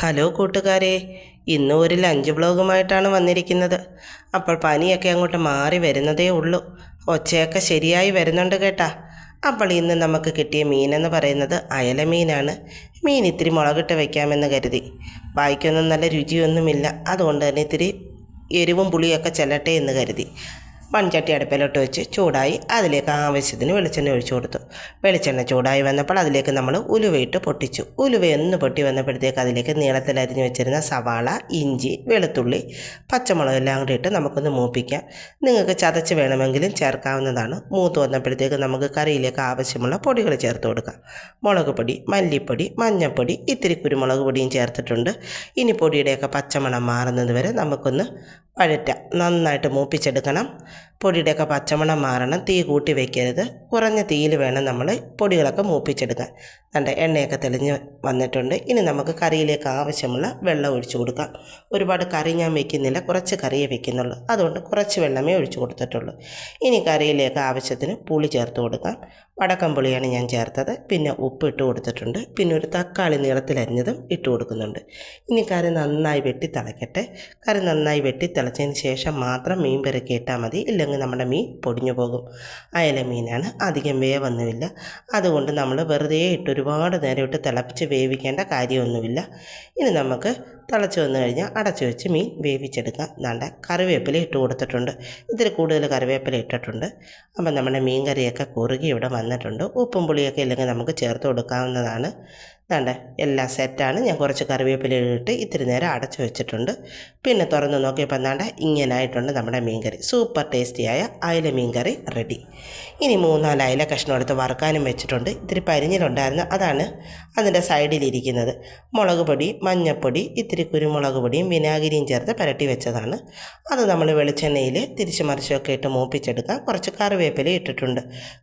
Hello കൂട്ടുകാരെ ഇന്ന് ഒരു ലഞ്ച് ബ്ലോഗുമായിട്ടാണ് വന്നിരിക്കുന്നത്. അപ്പോൾ പനിയൊക്കെ അങ്ങോട്ട് മാറി വരുന്നതേ ഉള്ളൂ. ഒച്ചയൊക്കെ ശരിയായി വരുന്നുണ്ട് കേട്ടാ. അപ്പോൾ ഇന്ന് നമുക്ക് കിട്ടിയ മീനെന്ന് പറയുന്നത് അയല മീനാണ്. മീൻ ഇത്തിരി മുളകിട്ട് വയ്ക്കാമെന്ന് കരുതി. വായിക്കൊന്നും നല്ല രുചിയൊന്നുമില്ല. അതുകൊണ്ട് തന്നെ ഇത്തിരി എരിവും പുളിയൊക്കെ ചെല്ലട്ടെ എന്ന് കരുതി. മൺചട്ടി അടുപ്പിലോട്ട് വെച്ച് ചൂടായി അതിലേക്ക് ആവശ്യത്തിന് വെളിച്ചെണ്ണ ഒഴിച്ചു കൊടുത്തു. വെളിച്ചെണ്ണ ചൂടായി വന്നപ്പോൾ അതിലേക്ക് നമ്മൾ ഉലുവയിട്ട് പൊട്ടിച്ചു. ഉലുവയൊന്ന് പൊട്ടി വന്നപ്പോഴത്തേക്ക് അതിലേക്ക് നീളത്തിൽ അരിഞ്ഞു വെച്ചിരുന്ന സവാള ഇഞ്ചി വെളുത്തുള്ളി പച്ചമുളക് എല്ലാം കൂടി ഇട്ട് നമുക്കൊന്ന് മൂപ്പിക്കാം. നിങ്ങൾക്ക് ചതച്ച് വേണമെങ്കിലും ചേർക്കാവുന്നതാണ്. മൂത്ത് വന്നപ്പോഴത്തേക്ക് നമുക്ക് കറിയിലേക്ക് ആവശ്യമുള്ള പൊടികൾ ചേർത്ത് കൊടുക്കാം. മുളക് പൊടി മല്ലിപ്പൊടി മഞ്ഞൾപ്പൊടി ഇത്തിരി കുരുമുളക് പൊടിയും ചേർത്തിട്ടുണ്ട്. ഇനി പൊടിയുടെയൊക്കെ പച്ചമണം മാറുന്നത് വരെ നമുക്കൊന്ന് വഴറ്റാം നന്നായിട്ട് മൂപ്പിച്ചെടുക്കണം. പൊടിയുടെയൊക്കെ പച്ചമണം മാറണം തീ കൂട്ടി വയ്ക്കരുത് കുറഞ്ഞ തീയിൽ വേണം നമ്മൾ പൊടികളൊക്കെ മൂപ്പിച്ചെടുക്കാൻ. നല്ല എണ്ണയൊക്കെ തെളിഞ്ഞ് വന്നിട്ടുണ്ട്. ഇനി നമുക്ക് കറിയിലേക്ക് ആവശ്യമുള്ള വെള്ളം ഒഴിച്ചു കൊടുക്കാം. ഒരുപാട് കറി ഞാൻ വെക്കുന്നില്ല കുറച്ച് കറിയേ വെക്കുന്നുള്ളൂ. അതുകൊണ്ട് കുറച്ച് വെള്ളമേ ഒഴിച്ചു കൊടുത്തിട്ടുള്ളൂ. ഇനി കറിയിലേക്ക് ആവശ്യത്തിന് പുളി ചേർത്ത് കൊടുക്കാം. വടക്കം പുളിയാണ് ഞാൻ ചേർത്തത്. പിന്നെ ഉപ്പ് ഇട്ട് കൊടുത്തിട്ടുണ്ട്. പിന്നെ ഒരു തക്കാളി നീളത്തിലരിഞ്ഞതും ഇട്ട് കൊടുക്കുന്നുണ്ട്. ഇനി കറി നന്നായി വെട്ടി തിളയ്ക്കട്ടെ കറി നന്നായി വെട്ടി തിളച്ചതിന് ശേഷം മാത്രം മീൻ പെരക്കി ഇട്ടാൽ മതി നമ്മുടെ മീൻ പൊടിഞ്ഞു പോകും. അയല മീനാണ് അധികം വേവൊന്നുമില്ല. അതുകൊണ്ട് നമ്മൾ വെറുതെ ഇട്ട് ഒരുപാട് നേരം ഇട്ട് തിളപ്പിച്ച് വേവിക്കേണ്ട കാര്യമൊന്നുമില്ല. ഇനി നമുക്ക് തിളച്ച് വന്നു കഴിഞ്ഞാൽ അടച്ചു വെച്ച് മീൻ വേവിച്ചെടുക്കാം നല്ല കറിവേപ്പില ഇട്ട് കൊടുത്തിട്ടുണ്ട്. ഇതിൽ കൂടുതൽ കറിവേപ്പില ഇട്ടിട്ടുണ്ട്. അപ്പം നമ്മുടെ മീൻ കറിയൊക്കെ കുറുകി ഇവിടെ വന്നിട്ടുണ്ട്. ഉപ്പും പുളിയൊക്കെ ഇല്ലെങ്കിൽ നമുക്ക് ചേർത്ത് കൊടുക്കാവുന്നതാണ്. ദാണ്ട എല്ലാം സെറ്റാണ്. ഞാൻ കുറച്ച് കറിവേപ്പില ഇട്ട് ഇത്തിരി നേരം അടച്ചു വെച്ചിട്ടുണ്ട്. പിന്നെ തുറന്ന് നോക്കിയപ്പോൾ ദാണ്ട ഇങ്ങനായിട്ടുണ്ട് നമ്മുടെ മീൻകറി. സൂപ്പർ ടേസ്റ്റിയായ അയല മീൻകറി റെഡി. ഇനി മൂന്നാൽ അയല കഷ്ണം എടുത്ത് വറുക്കാനും വെച്ചിട്ടുണ്ട്. ഇത്തിരി പരിഞ്ഞിലുണ്ടായിരുന്നു. അതാണ് അതിന്റെ സൈഡിലിരിക്കുന്നത്. മുളക് പൊടി മഞ്ഞൾപ്പൊടി ഇത്തിരി കുരുമുളക് പൊടിയും വിനാഗിരിയും ചേർത്ത് പുരട്ടി വെച്ചതാണ്. അത് നമ്മൾ വെളിച്ചെണ്ണയിൽ തിരിച്ച് മറിച്ചൊക്കെ ഇട്ട് മൂപ്പിച്ചെടുക്കാം. കുറച്ച് കറിവേപ്പില ഇട്ടിട്ടുണ്ട്.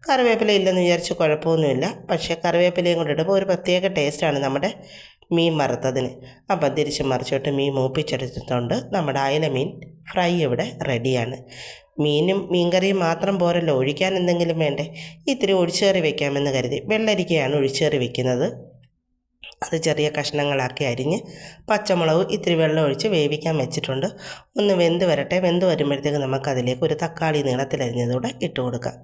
കറിവേപ്പില ഇല്ലെന്ന് വിചാരിച്ച് കുഴപ്പമൊന്നുമില്ല. പക്ഷേ കറിവേപ്പിലയും കൊണ്ട് ഇടുമ്പോൾ ഒരു പ്രത്യേക ടേസ്റ്റാണ് നമ്മുടെ മീൻ വറുത്തതിന്. അപ്പം തിരിച്ച് മറിച്ചോട്ട് മീൻ മൂപ്പിച്ചെടുത്തിട്ടുണ്ട്. നമ്മുടെ അയല മീൻ ഫ്രൈ ഇവിടെ റെഡിയാണ്. മീനും മീൻകറിയും മാത്രം പോരല്ലോ. ഒഴിക്കാൻ എന്തെങ്കിലും വേണ്ടേ? ഇത്തിരി ഒഴിച്ചേറി വെക്കാമെന്ന് കരുതി. വെള്ളരിക്കയാണ് ഒഴിച്ചേറി വെക്കുന്നത്. അത് ചെറിയ കഷ്ണങ്ങളാക്കി അരിഞ്ഞ് പച്ചമുളക് ഇത്തിരി വെള്ളം ഒഴിച്ച് വേവിക്കാൻ വെച്ചിട്ടുണ്ട്. ഒന്ന് വെന്ത് വരട്ടെ. വെന്ത് വരുമ്പോഴത്തേക്ക് നമുക്ക് അതിലേക്ക് ഒരു തക്കാളി നീളത്തിലരിഞ്ഞതുകൂടെ ഇട്ട് കൊടുക്കാം.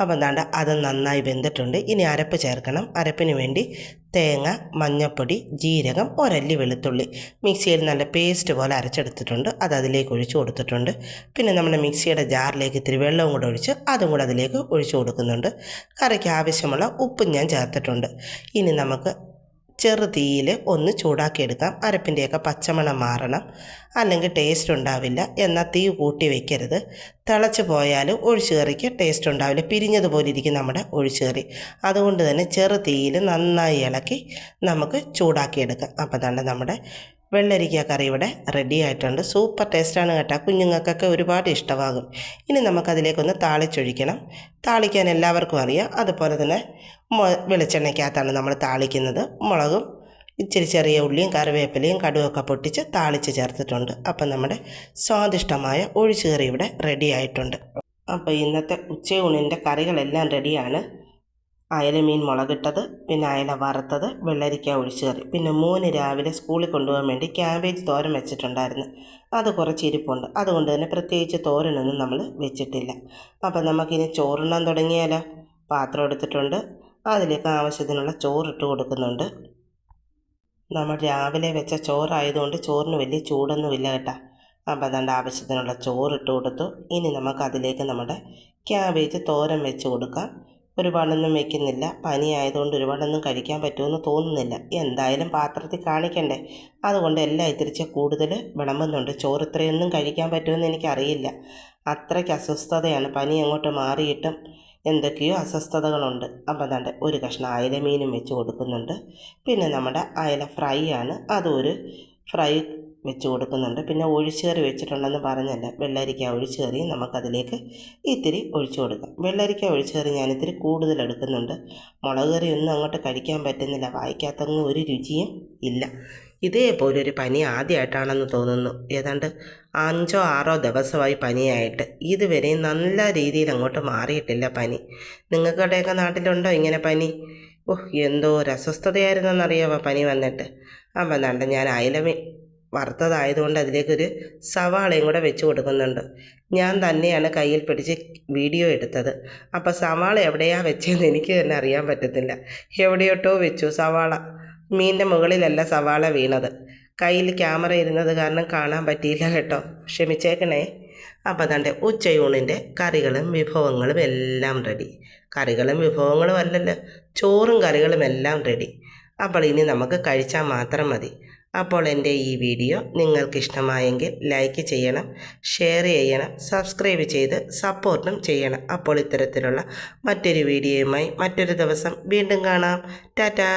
അപ്പം എന്താണ്ട് അത് നന്നായി വെന്തിട്ടുണ്ട്. ഇനി അരപ്പ് ചേർക്കണം. അരപ്പിന് വേണ്ടി തേങ്ങ മഞ്ഞൾപ്പൊടി ജീരകം ഒരല്ലി വെളുത്തുള്ളി. മിക്സിയിൽ നല്ല പേസ്റ്റ് പോലെ അരച്ചെടുത്തിട്ടുണ്ട്. അത് അതിലേക്ക് ഒഴിച്ച് കൊടുത്തിട്ടുണ്ട്. പിന്നെ നമ്മുടെ മിക്സിയുടെ ജാറിലേക്ക് ഇത്തിരി വെള്ളവും കൂടെ ഒഴിച്ച് അതും കൂടെ അതിലേക്ക് ഒഴിച്ച് കൊടുക്കുന്നുണ്ട്. കറിക്ക് ആവശ്യമുള്ള ഉപ്പും ഞാൻ ചേർത്തിട്ടുണ്ട്. ഇനി നമുക്ക് ചെറു തീയിൽ ഒന്ന് ചൂടാക്കിയെടുക്കാം. അരപ്പിന്റെയൊക്കെ പച്ചമണം മാറണം. അല്ലെങ്കിൽ ടേസ്റ്റ് ഉണ്ടാവില്ല. എന്നാൽ തീ കൂട്ടി വെക്കരുത്. തിളച്ച് പോയാൽ ഒഴിച്ചുകറിക്ക് ടേസ്റ്റ് ഉണ്ടാവില്ല. പിരിഞ്ഞതുപോലെ ഇരിക്കും നമ്മുടെ ഒഴിച്ചു കറി അതുകൊണ്ട് തന്നെ ചെറു തീയിൽ നന്നായി ഇളക്കി നമുക്ക് ചൂടാക്കിയെടുക്കാം. അപ്പോൾ തന്നെ നമ്മുടെ വെള്ളരിക്ക കറി ഇവിടെ റെഡി ആയിട്ടുണ്ട്. സൂപ്പർ ടേസ്റ്റാണ് കേട്ടോ. കുഞ്ഞുങ്ങൾക്കൊക്കെ ഒരുപാട് ഇഷ്ടമാകും. ഇനി നമുക്കതിലേക്കൊന്ന് താളിച്ചൊഴിക്കണം. താളിക്കാൻ എല്ലാവർക്കും അറിയാം. അതുപോലെ തന്നെ വെളിച്ചെണ്ണയ്ക്കകത്താണ് നമ്മൾ താളിക്കുന്നത്. മുളകും ഇച്ചിരി ചെറിയ ഉള്ളിയും കറിവേപ്പിലയും കടുവൊക്കെ പൊട്ടിച്ച് താളിച്ച് ചേർത്തിട്ടുണ്ട്. അപ്പം നമ്മുടെ സ്വാദിഷ്ടമായ ഒഴിച്ചുകറി ഇവിടെ റെഡി ആയിട്ടുണ്ട്. അപ്പോൾ ഇന്നത്തെ ഉച്ചയൂണിന്റെ കറികളെല്ലാം റെഡിയാണ് അയല മീൻ മുളകിട്ടത് പിന്നെ അയല വറുത്തത് വെള്ളരിക്ക ഒഴിച്ചുകറി. പിന്നെ മൂന്ന് രാവിലെ സ്കൂളിൽ കൊണ്ടുപോകാൻ വേണ്ടി ക്യാബേജ് തോരൻ വെച്ചിട്ടുണ്ടായിരുന്നു. അത് കുറച്ച് ഇരിപ്പുണ്ട്. അതുകൊണ്ട് തന്നെ പ്രത്യേകിച്ച് തോരനൊന്നും നമ്മൾ വെച്ചിട്ടില്ല. അപ്പം നമുക്കിനി ചോറുണ്ണാൻ തുടങ്ങിയാലോ? പാത്രം എടുത്തിട്ടുണ്ട്. അതിലേക്ക് ആവശ്യത്തിനുള്ള ചോറിട്ട് കൊടുക്കുന്നുണ്ട്. നമ്മൾ രാവിലെ വെച്ച ചോറായതുകൊണ്ട് ചോറിന് വലിയ ചൂടൊന്നുമില്ല കേട്ടോ. അപ്പം അതുകൊണ്ട് ആവശ്യത്തിനുള്ള ചോറിട്ട് കൊടുത്തു. ഇനി നമുക്ക് അതിലേക്ക് നമ്മുടെ ക്യാബേജ് തോരൻ വെച്ച് കൊടുക്കാം. ഒരുപാടൊന്നും വെക്കുന്നില്ല. പനി ആയതുകൊണ്ട് ഒരുപാടൊന്നും കഴിക്കാൻ പറ്റുമെന്ന് തോന്നുന്നില്ല. എന്തായാലും പാത്രത്തിൽ കാണിക്കണ്ടേ? അതുകൊണ്ട് എല്ലാം ഇത്തിരിച്ച് കൂടുതൽ വിളമ്പുന്നുണ്ട്. ചോറ് ഇത്രയൊന്നും കഴിക്കാൻ പറ്റുമെന്ന് എനിക്കറിയില്ല. അത്രയ്ക്ക് അസ്വസ്ഥതയാണ്. പനി അങ്ങോട്ട് മാറിയിട്ടും എന്തൊക്കെയോ അസ്വസ്ഥതകളുണ്ട്. അപ്പം അതാണ്ട് ഒരു കഷ്ണം അയല മീനും വെച്ച് കൊടുക്കുന്നുണ്ട്. പിന്നെ നമ്മുടെ അയല ഫ്രൈ ആണ്. അതൊരു ഫ്രൈ വെച്ച് കൊടുക്കുന്നുണ്ട്. പിന്നെ ഒഴിച്ചുകറി വെച്ചിട്ടുണ്ടെന്ന് പറഞ്ഞല്ല. വെള്ളരിക്ക ഒഴിച്ചുകറി നമുക്കതിലേക്ക് ഇത്തിരി ഒഴിച്ചു കൊടുക്കാം. വെള്ളരിക്ക ഒഴിച്ചുകറി ഞാൻ ഇത്തിരി കൂടുതൽ എടുക്കുന്നുണ്ട്. മുളക് കറി ഒന്നും അങ്ങോട്ട് കഴിക്കാൻ പറ്റുന്നില്ല. വായിക്കാത്തൊന്നും ഒരു രുചിയും ഇല്ല. ഇതേപോലെ ഒരു പനി ആദ്യമായിട്ടാണെന്ന് തോന്നുന്നു. ഏതാണ്ട് അഞ്ചോ ആറോ ദിവസമായി പനിയായിട്ട്. ഇതുവരെ നല്ല രീതിയിൽ അങ്ങോട്ട് മാറിയിട്ടില്ല പനി. നിങ്ങൾക്കടെയൊക്കെ നാട്ടിലുണ്ടോ ഇങ്ങനെ പനി? ഓഹ് എന്തോ ഒരു അസ്വസ്ഥതയായിരുന്നെന്നറിയാമോ പനി വന്നിട്ട്? അപ്പം നണ്ട ഞാൻ അയലമേ വറുത്തതായതുകൊണ്ട് അതിലേക്കൊരു സവാളയും കൂടെ വെച്ച് കൊടുക്കുന്നുണ്ട്. ഞാൻ തന്നെയാണ് കയ്യിൽ പിടിച്ച് വീഡിയോ എടുത്തത്. അപ്പോൾ സവാള എവിടെയാണ് വെച്ചതെന്ന് എനിക്ക് തന്നെ അറിയാൻ പറ്റത്തില്ല. എവിടെയോട്ടോ വെച്ചു സവാള. മീനിന്റെ മുകളിലല്ല സവാള വീണത്. കയ്യിൽ ക്യാമറ ഇരുന്നത് കാരണം കാണാൻ പറ്റിയില്ല കേട്ടോ. ക്ഷമിച്ചേക്കണേ. അപ്പോൾ തന്റെ ഉച്ചയൂണിന്റെ കറികളും വിഭവങ്ങളും എല്ലാം റെഡി കറികളും വിഭവങ്ങളും അല്ലല്ലോ. ചോറും കറികളും എല്ലാം റെഡി അപ്പോൾ ഇനി നമുക്ക് കഴിച്ചാൽ മാത്രം മതി. അപ്പോൾ എന്റെ ഈ വീഡിയോ നിങ്ങൾക്ക് ഇഷ്ടമായെങ്കിൽ ലൈക്ക് ചെയ്യണം ഷെയർ ചെയ്യണം സബ്സ്ക്രൈബ് ചെയ്ത് സപ്പോർട്ടും ചെയ്യണം. അപ്പോൾ ഇത്തരത്തിലുള്ള മറ്റൊരു വീഡിയോയുമായി മറ്റൊരു ദിവസം വീണ്ടും കാണാം. ടാറ്റാ!